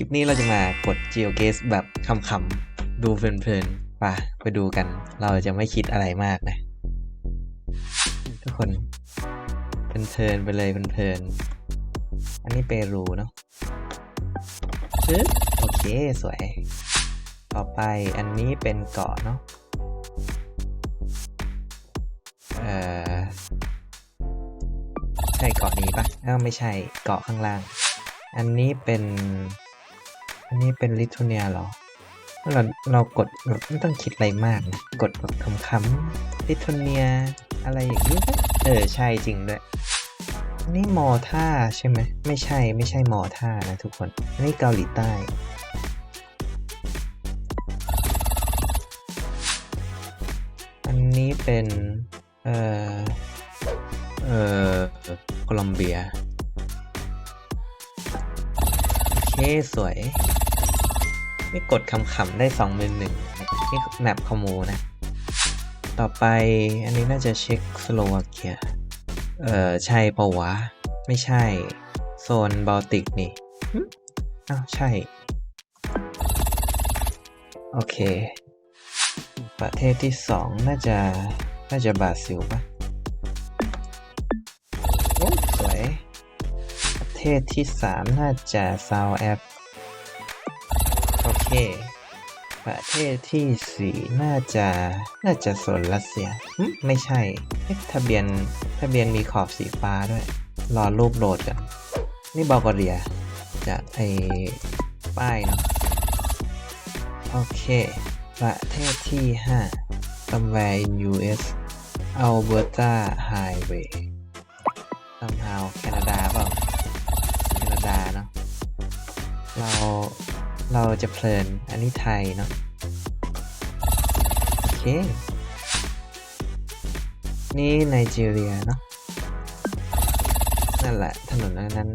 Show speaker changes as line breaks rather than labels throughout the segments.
ลิปนี้เราจะมากด GeoGuess แบบคำๆดูเพลินๆไปไปดูกัน เราจะไม่คิดอะไรมากนะ ทุกคนเพลินๆไปเลยเพลินๆ อันนี้เปรูเนาะโอเค สวย ต่อไปอันนี้เป็นเกาะเนาะ เอ่อ ใช่เกาะนี้ปะอ้าวไม่ใช่เกาะข้างล่าง อันนี้เป็น อันนี้เป็นลิทัวเนียเหรอ เราเรากดแบบไม่ต้องคิดอะไรมากนะ กดแบบคำๆลิทัวเนียอะไรอย่างนี้ เออ ใช่จริงด้วยอันนี้มอท่าใช่ไหม ไม่ใช่ไม่ใช่มอท่านะทุกคน อันนี้เกาหลีใต้อันนี้เป็น เอ่อ เอ่อ โคลอมเบีย โอเค สวย ไม่กดคำๆได้สองหมื่นหนึ่งนี่แมปคอมูนะ ต่อไปอันนี้น่าจะเช็คสโลวาเกีย เออใช่ปะวะ ไม่ใช่ โซนบอลติกนี่อ้าวใช่ โอเค ประเทศที่สองน่าจะ น่าจะบราซิลปะโอ้สวย ประเทศที่สามน่าจะซาวแอฟ โอเคประเทศที่สี่น่าจะน่าจะโซนรัสเซียไม่ใช่เอ๊ะทะเบียนทะเบียนมีขอบสีฟ้าด้วย รอรูปโหลดกันนี่บอลกเรียจากไอป้ายเนาะโอเค ประเทศที่5 somewhere in US Alberta Highway somehow แคนาดาเปล่าแคนาดาเนาะเรา เราจะเพลิน อันนี้ไทยเนาะ โอเค นี่ไนจีเรียเนาะ นั่นแหละ ถนนอันนั้น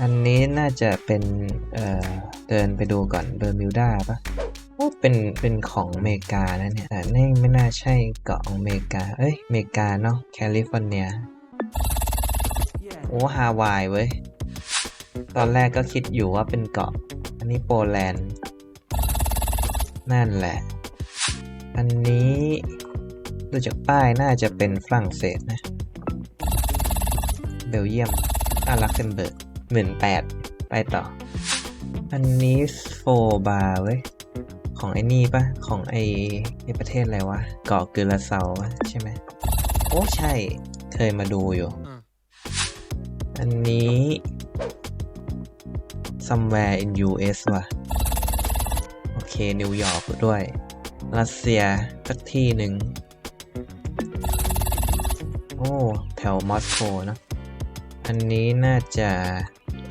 อันนี้น่าจะเป็น เอ่อ เดินไปดูก่อนเบอร์มิวดาปะโอ้เป็น เป็นของอเมริกานะเนี่ย แต่นี่ไม่น่าใช่เกาะของเมริกา เอ้ย อเมริกาเนาะ แคลิฟอร์เนีย โอ้ฮาวายเว้ย ตอนแรกก็คิดอยู่ว่าเป็นเกาะ นนี้โปแลนด์ นั่นแหละ อันนี้ดูจากป้ายน่าจะเป็นฝรั่งเศสนะ เบลเยียมอ่าลักเซมเบิร์กหมื่นแปดไปต่อ อันนี้โฟบาเว้ย ของไอ้นี่ปะของไอ้ไอ้ประเทศอะไรวะ เกาะกือลาเซาวะใช่ไหม โอ้ ใช่ เคยมาดูอยู่ อันนี้ somewhere in US ว่ะ โอเค นิวยอร์กด้วย รัสเซียสักที่หนึ่ง โอ้ แถวมอสโกเนอะอันนี้น่าจะ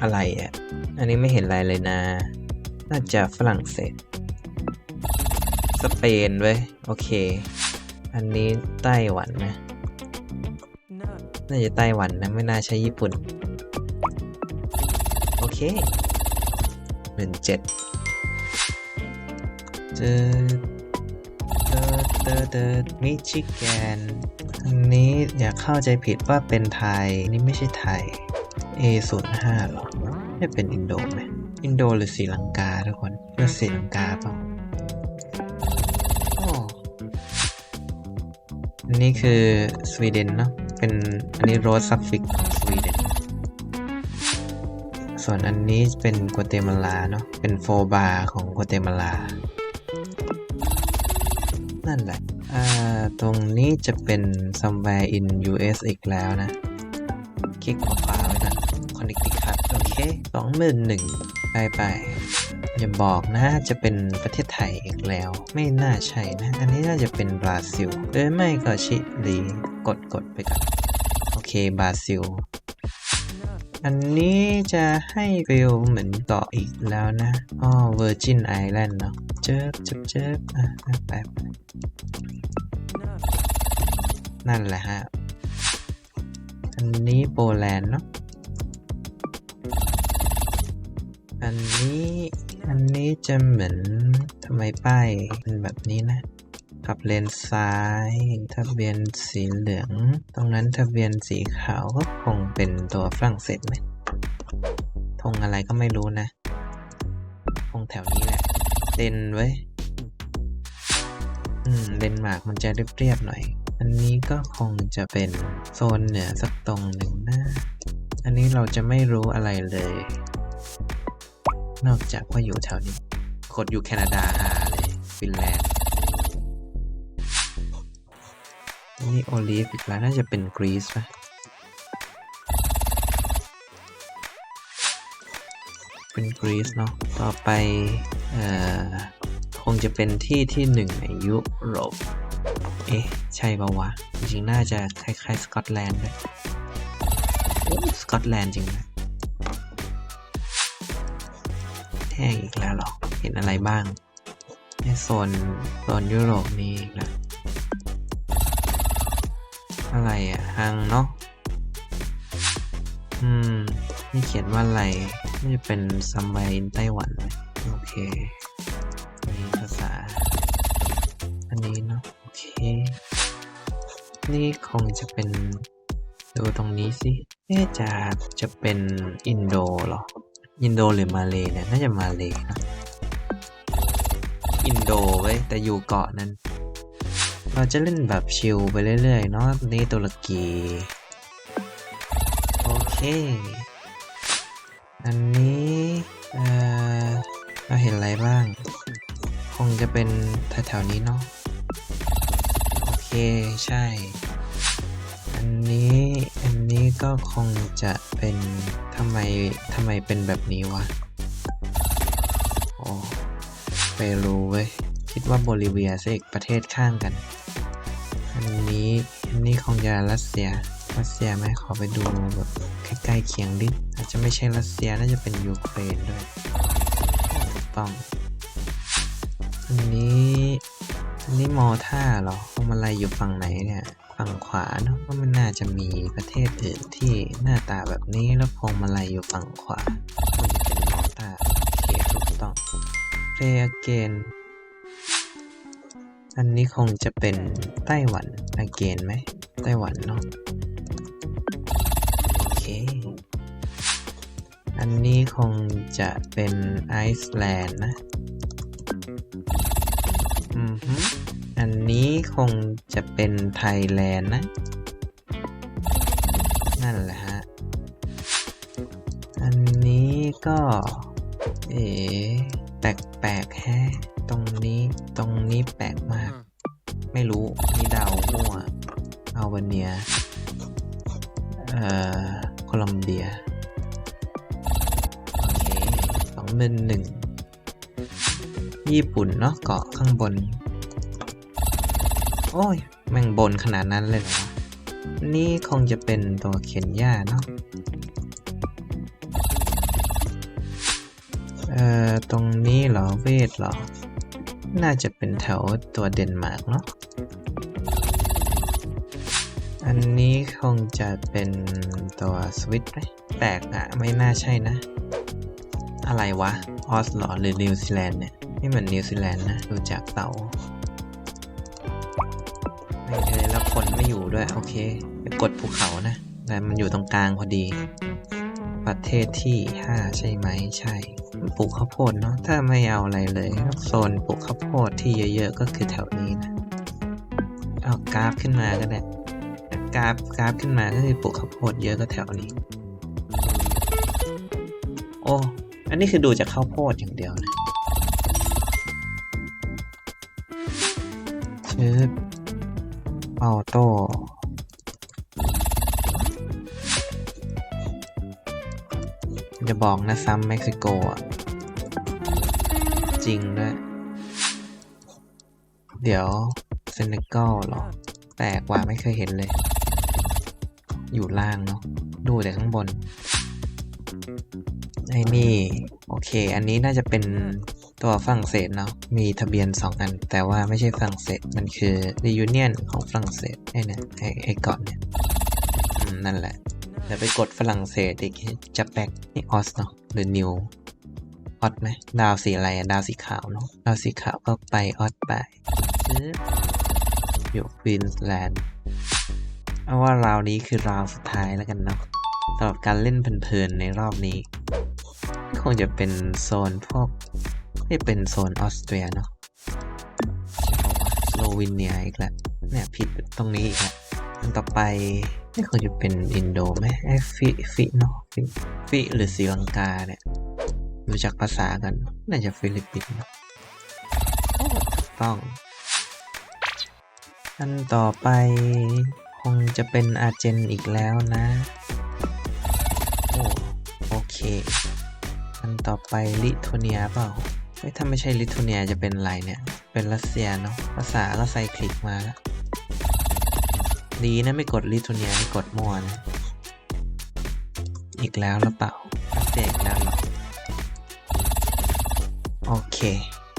อะไรอะ อันนี้ไม่เห็นอะไรเลยนะ น่าจะฝรั่งเศส สเปนเว้ย โอเค อันนี้ไต้หวันนะน่าจะไต้หวันนะ ไม่น่าใช่ญี่ปุ่น โอเค หมื่นเจ็ดเจอเจอเจอเจอมิชิแกนอันนี้อย่าเข้าใจผิดว่าเป็นไทย นี่ไม่ใช่ไทย A05 หรอไม่เป็นอินโดไหมอินโดหรือศรีลังกาทุกคนเลือกศรีลังกาเปล่าอ้ออันนี้คือสวีเดนเนาะ เป็นอันนี้โรสซัฟฟิกของสวีเดน ส่วนอันนี้เป็นกัวเตมาลาเนาะ เป็นโฟบาของกัวเตมาลา นั่นแหละ อ่า ตรงนี้จะเป็น somewhere in US อีกแล้วนะ คลิกขวาๆไว้ก่อน Connecticut โอเคสองหมื่นหนึ่งไปไปอย่าบอกนะจะเป็นประเทศไทยอีกแล้ว ไม่น่าใช่นะ อันนี้น่าจะเป็นบราซิลหรือไม่ก็ชิลี กดกดไปก่อน โอเคบราซิล อันนี้จะให้ฟิลเหมือนเกาะอีกแล้วนะอ๋อ Virgin Island เนาะเจิบเจิบเจิบอะอะไปไปนั่นแหละฮะ อันนี้โปแลนด์เนาะ อันนี้ อันนี้จะเหมือนทำไมป้ายเป็นแบบนี้นะ ขับเลนซ้าย ทะเบียนสีเหลือง ตรงนั้นทะเบียนสีขาวก็คงเป็นตัวฝรั่งเศสไหมธงอะไรก็ไม่รู้นะคงแถวนี้แหละเดนไว้อืมเดนมาร์กมันจะเรียบๆหน่อย อันนี้ก็คงจะเป็นโซนเหนือสักตรงหนึ่งนะอันนี้เราจะไม่รู้อะไรเลย นอกจากว่าอยู่แถวนี้กดอยู่แคนาดาหาเลย ฟินแลนด์ นี่โอลิฟอีกแล้วน่าจะเป็นกรีซป่ะเป็นกรีซเนาะต่อไปเอ่อคงจะเป็นที่ที่หนึ่งในยุโรป เอ๊ะ ใช่ปะวะ จริงๆ น่าจะคล้ายๆ สกอตแลนด์เลยสกอตแลนด์จริงนะแห้งอีกแล้วหรอ เห็นอะไรบ้างในโซนโซนยุโรปนี้อีกแล้ว อะไรอะฮังเนาะอืมนี่เขียนว่าอะไรนี่จะเป็นซัมไบนไต้หวันเลยโอเคนี่ภาษา อันนี้เนาะโอเค นี่คงจะเป็น ดูตรงนี้สิเอ๊จะจะเป็นอินโดหรอ อินโดหรือมาเลยเนี่ย น่าจะมาเลยนะอินโดเว้ยแต่อยู่เกาะนั้น เราจะเล่นแบบชิลไปเรื่อยๆเนาะนี่ตุรกีโอเค อันนี้เอ่อเราเห็นอะไรบ้าง คงจะเป็นแถวๆนี้เนาะโอเคใช่ อันนี้อันนี้ก็คงจะเป็นทำไมทำไมเป็นแบบนี้วะโอ้เปรูเว้ยคิดว่าโบลิเวียซะอีกประเทศข้างกัน อันนี้อันนี้คงจะรัสเซียรัสเซียไหมขอไปดูแบบใกล้ๆเคียงดิอาจจะไม่ใช่รัสเซียน่าจะเป็นยูเครนด้วยถูกต้องอันนี้อันนี้มอท่าเหรอพวงมาลัยอยู่ฝั่งไหนเนี่ยฝั่งขวาเนอะก็ไม่น่าจะมีประเทศอื่นที่หน้าตาแบบนี้แล้วพวงมาลัยอยู่ฝั่งขวามันจะเป็นมอท่าโอเคถูกต้อง play again อันนี้คงจะเป็นไต้หวัน again ไหม ไต้หวันเนาะ โอเค อันนี้คงจะเป็นไอซ์แลนด์นะ อือฮึอันนี้คงจะเป็นไทยแลนด์นะ นั่นแหละฮะ อันนี้ก็ เอ๋แปลกๆแฮะ ตรงนี้ ตรงนี้แปลกมาก ไม่รู้นี่เดามั่วอัลเบเนียเอ่อโคลัมเบีย โอเคสองหนึ่งหนึ่งญี่ปุ่นเนาะเกาะข้างบน โอ้ย แม่งบนขนาดนั้นเลยเหรอวะนี่คงจะเป็นตัวเคนยาเนาะเอ่อ ตรงนี้เหรอเวทเหรอ น่าจะเป็นแถวตัวเดนมาร์กเนาะ อันนี้คงจะเป็นตัวสวิตไหมแปลกอะไม่น่าใช่นะ อะไรวะ ออสหรอหรือนิวซีแลนด์เนี่ย ไม่เหมือนนิวซีแลนด์นะ ดูจากเตาไม่เลยแล้วคนไม่อยู่ด้วย โอเค ไปกดภูเขานะ แต่มันอยู่ตรงกลางพอดี ประเทศที่ 5 ใช่ไหม ใช่ ปลูกข้าวโพดเนาะ ถ้าไม่เอาอะไรเลยโซนปลูกข้าวโพดที่เยอะๆ ก็คือแถวนี้นะ เอากราฟขึ้นมาก็ได้ กราฟกราฟขึ้นมาก็คือปลูกข้าวโพดเยอะก็แถวนี้ โอ้อันนี้คือดูจากข้าวโพดอย่างเดียวนะชืดออโต้จะบอกนะซ้ำเม็กซิโกอะ จริงด้วย เดี๋ยวเซเนกัลหรอ แปลกว่าไม่เคยเห็นเลย อยู่ล่างเนาะดูแต่ข้างบนไอ้นี่ โอเค อันนี้น่าจะเป็นตัวฝรั่งเศสเนาะมีทะเบียน 2 อัน แต่ว่าไม่ใช่ฝรั่งเศสมันคือ reunion ของฝรั่งเศสไอ้เนี่ยไอ้ไอ้เกาะเนี่ยนั่นแหละเดี๋ยวไปกดฝรั่งเศสอีกจะแปลกนี่ออสเนาะหรือนิวออสไหมดาวสีอะไรอะดาวสีขาวเนาะดาวสีขาวก็ไปออสไปอยู่ควีนส์แลนด์ เอาว่าราวนี้คือราวสุดท้ายแล้วกันเนาะสำหรับการเล่นเพลินๆในรอบนี้ คงจะเป็นโซนพวกไม่เป็นโซนออสเตรียเนาะสโลวีเนียอีกแล้วเนี่ยผิดตรงนี้อีกแล้วอันต่อไปไม่ควรจะเป็นอินโดไหมไอยฟิฟิเนาะฟิฟิหรือศรีลังกาเนี่ยรู้จักภาษากันน่าจะฟิลิปปินส์ต้อง อันต่อไป คงจะเป็นอาเจนอีกแล้วนะโอ้โอเค อันต่อไปลิทัวเนียเปล่าเฮ้ยถ้าไม่ใช่ลิทัวเนียจะเป็นอะไรเนี่ย เป็นรัสเซียเนาะ ภาษาก็ใส่คลิกมาแล้ว ดีนะไม่กดลิทัวเนียไม่กดมัวนะอีกแล้วหรือเปล่ารัสเซียอีกแล้วหรอโอเค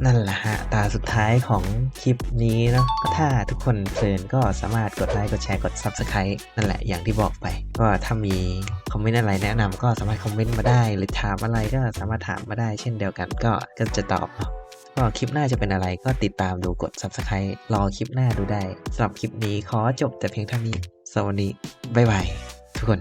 นั่นแหละฮะ ตาสุดท้ายของคลิปนี้เนาะก็ถ้าทุกคนเพลินก็สามารถกดไลค์กดแชร์กด Subscribe นั่นแหละอย่างที่บอกไป ก็ถ้ามีคอมเมนต์อะไรแนะนำก็สามารถคอมเมนต์มาได้ หรือถามอะไรก็สามารถถามมาได้เช่นเดียวกันก็ก็จะตอบเนาะก็คลิปหน้าจะเป็นอะไรก็ติดตามดูกด Subscribe รอคลิปหน้าดูได้สำหรับคลิปนี้ขอจบแต่เพียงเท่านี้สวัสดีบ๊ายบายทุกคน